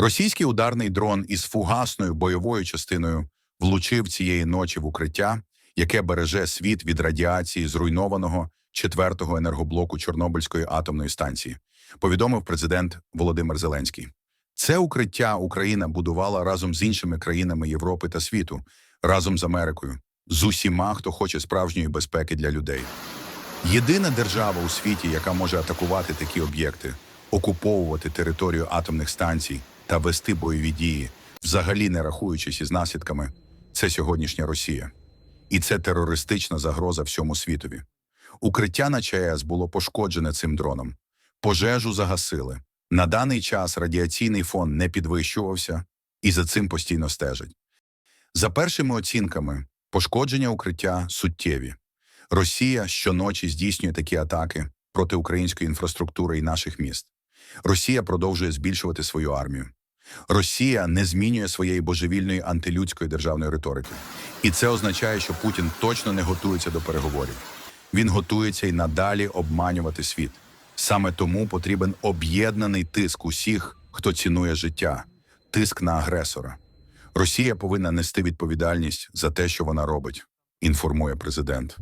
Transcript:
Російський ударний дрон із фугасною бойовою частиною влучив цієї ночі в укриття, яке береже світ від радіації зруйнованого четвертого енергоблоку Чорнобильської атомної станції, повідомив президент Володимир Зеленський. Це укриття Україна будувала разом з іншими країнами Європи та світу, разом з Америкою, з усіма, хто хоче справжньої безпеки для людей. Єдина держава у світі, яка може атакувати такі об'єкти, окуповувати територію атомних станцій та вести бойові дії, взагалі не рахуючись із наслідками, це сьогоднішня Росія. І це терористична загроза всьому світові. Укриття на ЧАЕС було пошкоджене цим дроном. Пожежу загасили. На даний час радіаційний фон не підвищувався і за цим постійно стежать. За першими оцінками, пошкодження укриття суттєві. Росія щоночі здійснює такі атаки проти української інфраструктури і наших міст. Росія продовжує збільшувати свою армію. Росія не змінює своєї божевільної антилюдської державної риторики. І це означає, що Путін точно не готується до переговорів. Він готується і надалі обманювати світ. Саме тому потрібен об'єднаний тиск усіх, хто цінує життя, тиск на агресора. Росія повинна нести відповідальність за те, що вона робить, інформує президент.